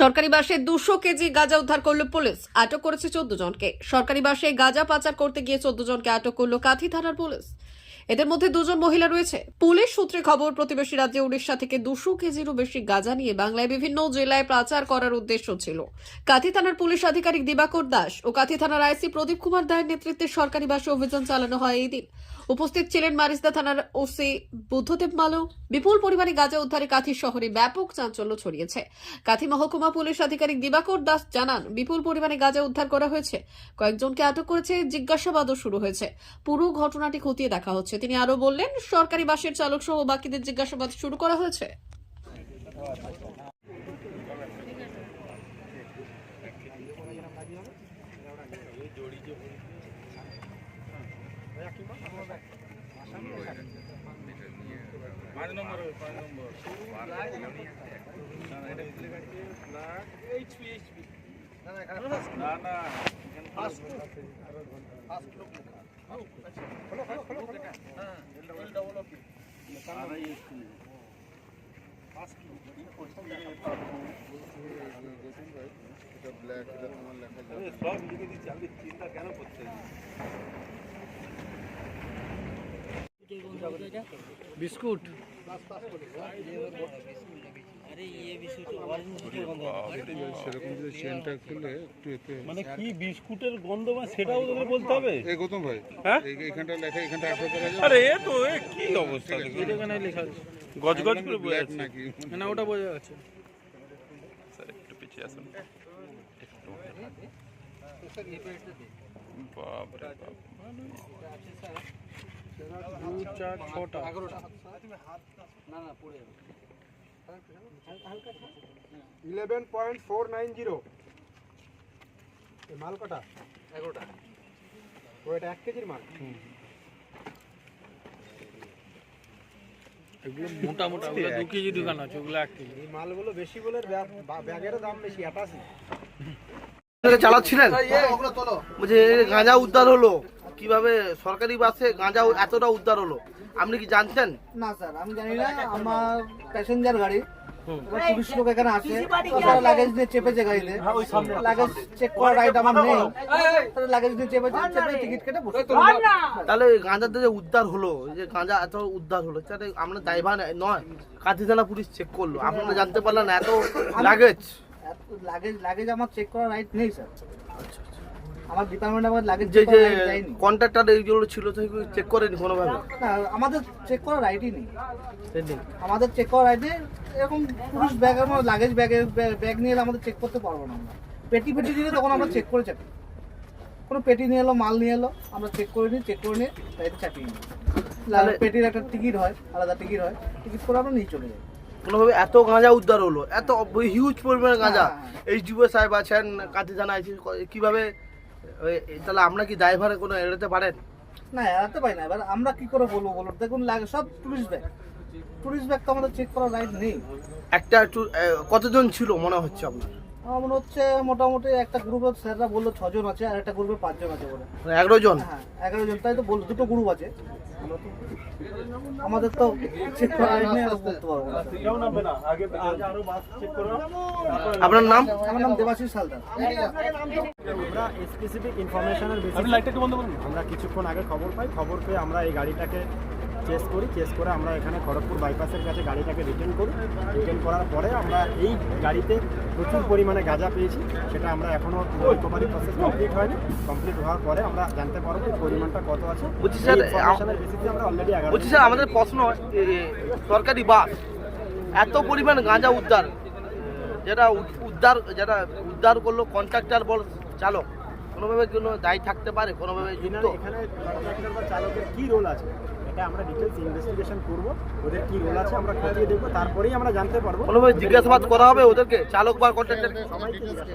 সরকারি বাসে দুশো কেজি গাঁজা উদ্ধার করল পুলিশ। আটক করেছে চোদ্দ জনকে। সরকারি বাসে গাঁজা পাচার করতে গিয়ে চোদ্দ জনকে আটক করল কাথি থানার পুলিশ। এদের মধ্যে দুজন মহিলা রয়েছে। পুলিশ সূত্রে খবর, প্রতিবেশী রাজ্যে উড়িষ্যা থেকে দুশো কেজিরও বেশি গাঁজা নিয়ে বাংলায় বিভিন্ন জেলায় পাচার করার উদ্দেশ্য ছিল। কাথি থানার পুলিশ আধিকারিক দিবাকর দাস ও কাথি থানার আইসি প্রদীপ কুমার দায়ের নেতৃত্বে সরকারি বাসে অভিযান চালানো হয় এই দিন। উপস্থিত ছিলেন মারিসদা থানার ওসি বুদ্ধদেব মালো বিপুল পরিমাণে গাঁজা উদ্ধারে কাথি শহরে ব্যাপক চাঞ্চল্য ছড়িয়েছে। কাথি মহকুমা পুলিশ আধিকারিক দিবাকর দাস জানান, বিপুল পরিমাণে গাঁজা উদ্ধার করা হয়েছে। কয়েকজনকে আটক করেছে, জিজ্ঞাসাবাদও শুরু হয়েছে। পুরো ঘটনাটি খতিয়ে দেখা হচ্ছে। তিনি আরও বললেন সরকারি বাসের চালক সহ বাকিদের জিজ্ঞাসাবাদ শুরু করা হয়েছে। পাঁচ নম্বর হবে, পাঁচ নম্বর না না আরে সব লিখে দিচ্ছি চিন্তা কেন করছেন বিস্কুট। সেরকম যদি চেনটা খুলে একটু মানে কি বিস্কুটের গন্ধ সেটাও তোদের বলতে হবে? এই গৌতম ভাই হ্যাঁ? এই- এইখানটা লেখা এখানটা আশা করা যায় আরে এ তো এ কি অবস্থা? এখানে লেখা আছে। গজ গজ করে ব্ল্যাক আছে। নাকি? না ওটা বোঝা যাচ্ছে। স্যার একটু পিছিয়ে আসুন। একটু বাপরে বাপ। দু চার ছটা। Eleven point four nine zero মাল কটা এগারোটা ওইটা এক কেজির মাল মোটা মোটা দু কেজি দোকান আছে ওগুলো এক কেজি এই মালগুলো বেশি বলে ব্যাগ- ব্যাগেরও দাম বেশি আটাশি চালাচ্ছিলেন বলছে গাঁজা উদ্ধার হলো কীভাবে সরকারি বাসে গাঁজা এতটা উদ্ধার হলো? আপনি কি জানতেন? না স্যার আমি জানি না। আমার প্যাসেঞ্জার গাড়ি। পুলিশ লোক এখানে লাগেজ নিয়ে চেপেছে গাড়িতে। লাগেজ চেক করার রাইট আমার নেই। তারা লাগেজ নিয়ে চেপেছে চেপে টিকিট কেটে বসে তাহলে গাঁজাতে যে উদ্ধার হলো যে গাঁজা এত উদ্ধার হলো তাহলে আমরা দায়ভার নয় কাঁথি থানা পুলিশ চেক করল। আপনারা জানতে পারলেন এত লাগেজ লাগেজ লাগেজ আমার চেক করার রাইট নেই স্যার। আমার ডিপার্টমেন্ট আমার লাগেজ যে যে কন্ট্রাক্টর এইগুলো ছিল সেগুলো চেক করেনি কোনোভাবে? না আমাদের চেক করার রাইটই নেই। আমাদের চেক করার রাইট নেই। এরকম পুলিশ ব্যাগ আমার লাগেজ ব্যাগে ব্যাগ নিয়ে এলে আমাদের চেক করতে পারব না আমরা। পেটি পেটি দিলে তখন আমরা চেক করে চাপি কোনো পেটি নিয়ে এলো মাল নিয়ে এলো আমরা চেক করে নিই চেক করে নিয়ে গাড়িতে চাপিয়ে নিই পেটির একটা টিকিট হয় আলাদা টিকিট হয় টিকিট করে আমরা নিয়ে চলে যাই। কোনোভাবে এত গাঁজা উদ্ধার হলো এত হিউজ পরিমাণে গাঁজা। হ্যাঁ, এইচ ডিও সাহেব আছেন কাঁথি থানা আছে কীভাবে তাহলে আমরা কি ড্রাইভারে কোনো এড়াতে পারেন? না এড়াতে পারি না। এবার আমরা কি করে বলব বলুন? দেখুন লাগে সব টুরিস্ট ব্যাগ টুরিস্ট ব্যাগ তো আমাদের চেক করা রাইট নেই। একটা কতজন ছিল মনে হচ্ছে আপনার? আমার মনে হচ্ছে মোটামুটি একটা গ্রুপে স্যাররা বলল ছজন আছে আর একটা গ্রুপে পাঁচজন আছে বলে। মানে এগারো জন? হ্যাঁ এগারো জন। তাই তো বলল দুটো গ্রুপ আছে। আমরা তো- আমাদের তো চেক করা right নেই, আমরা বলতে পারব না। আপনার নাম আমার নাম দেবাশিস হালদার আমরা স্পেসিফিক ইনফরমেশনের বেসিসে আমরা কিছুক্ষণ আগে খবর পাই খবর পেয়ে আমরা এই গাড়িটাকে চেস করি চেস করে আমরা এখানে খড়গপুর বাইপাসের কাছে গাড়িটাকে রিটার্ন করি। রিটার্ন করার পরে আমরা এই গাড়িতে প্রচুর পরিমাণে গাঁজা পেয়েছি। সেটা আমরা এখনও রিকভারি প্রসেস কমপ্লিট হয়নি। কমপ্লিট হওয়ার পরে আমরা জানতে পারব যে পরিমাণটা কত আছে। বলছি স্যার, আমরা অলরেডি বলছি স্যার আমাদের প্রশ্ন সরকারি বাস এত পরিমাণ গাঁজা উদ্ধার যেটা উদ্ধার যেটা উদ্ধার করল কন্ট্রাক্টর বল চালক। কোনোভাবে কোনো দায়ী থাকতে পারে কোনোভাবে যুক্ত। এখানে কন্ট্রাক্টর বা চালকের কী রোল আছে? এটা আমরা ডিটেলস ইনভেস্টিগেশন করব ওদের কী রোল আছে আমরা খতিয়ে দেখব তারপরেই আমরা জানতে পারব। কোনোভাবে জিজ্ঞাসাবাদ করা হবে ওদেরকে? চালক বা কন্ট্রাক্টর সবাইকে জিজ্ঞাসা